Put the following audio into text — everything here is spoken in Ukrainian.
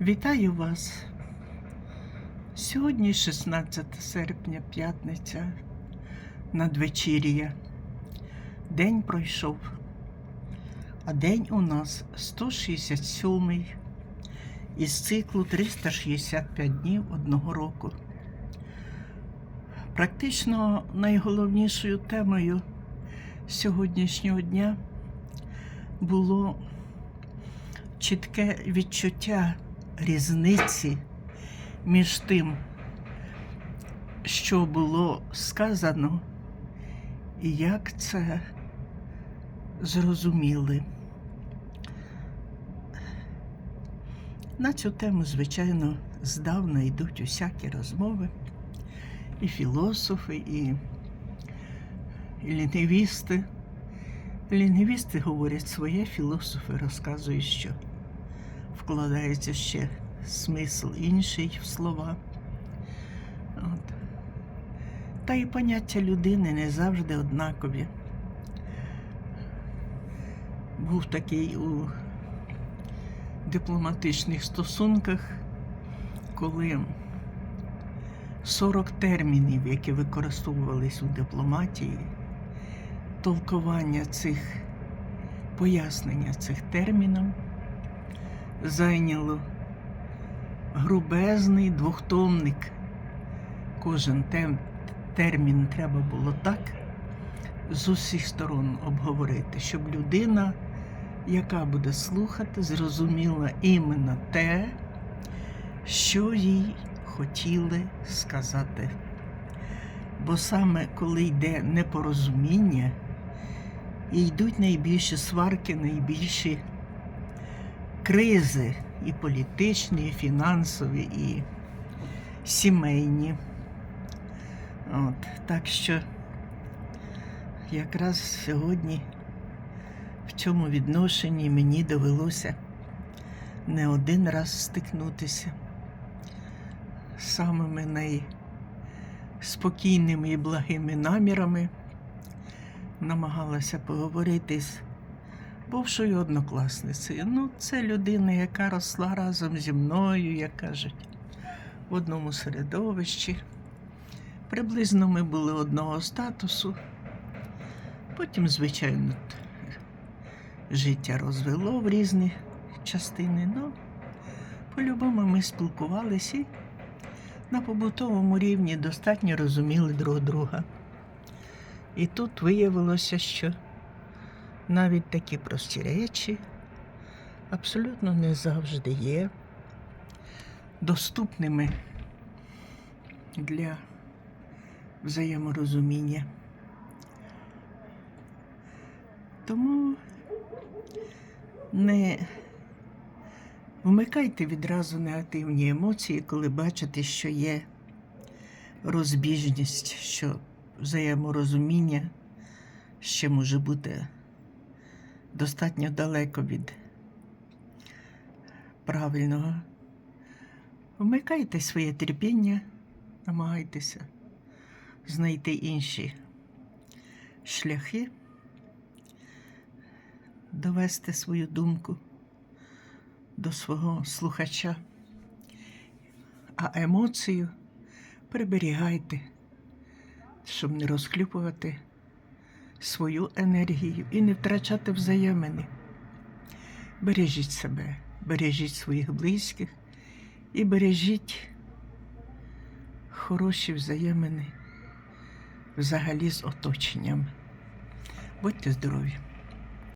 Вітаю вас. Сьогодні 16 серпня, п'ятниця, надвечір'я. День пройшов, а день у нас 167 із циклу 365 днів одного року. Практично найголовнішою темою сьогоднішнього дня було чітке відчуття різниці між тим, що було сказано, і як це зрозуміли. На цю тему, звичайно, здавна йдуть усякі розмови, і філософи, і, лінгвісти. Лінгвісти говорять своє, філософи розказують, що вкладається ще смисл інший в слова. От. Та і поняття людини не завжди однакові. Був такий у дипломатичних стосунках, коли 40 термінів, які використовувались у дипломатії, толкування цих пояснення цих термінів зайняло грубезний двохтомник. Кожен тем, термін треба було так з усіх сторон обговорити, щоб людина, яка буде слухати, зрозуміла іменно те, що їй хотіли сказати. Бо саме коли йде непорозуміння, і йдуть найбільші сварки, найбільші кризи і політичні, і фінансові, і сімейні. От, так що якраз сьогодні в цьому відношенні мені довелося не один раз стикнутися з самими найспокійними і благими намірами намагалася поговорити з бувшою однокласницею. Ну, це людина, яка росла разом зі мною, як кажуть, в одному середовищі. Приблизно ми були одного статусу. Потім, звичайно, життя розвело в різні частини. Ну, по-любому ми спілкувалися і на побутовому рівні достатньо розуміли друг друга. І тут виявилося, що навіть такі прості речі абсолютно не завжди є доступними для взаєморозуміння. Тому не вмикайте відразу негативні емоції, коли бачите, що є розбіжність, що взаєморозуміння ще може бути достатньо далеко від правильного. Вмикайте своє терпіння, намагайтеся знайти інші шляхи, довести свою думку до свого слухача, а емоцію приберігайте, щоб не розхлюпувати свою енергію і не втрачати взаємини. Бережіть себе, бережіть своїх близьких і бережіть хороші взаємини взагалі з оточенням. Будьте здорові!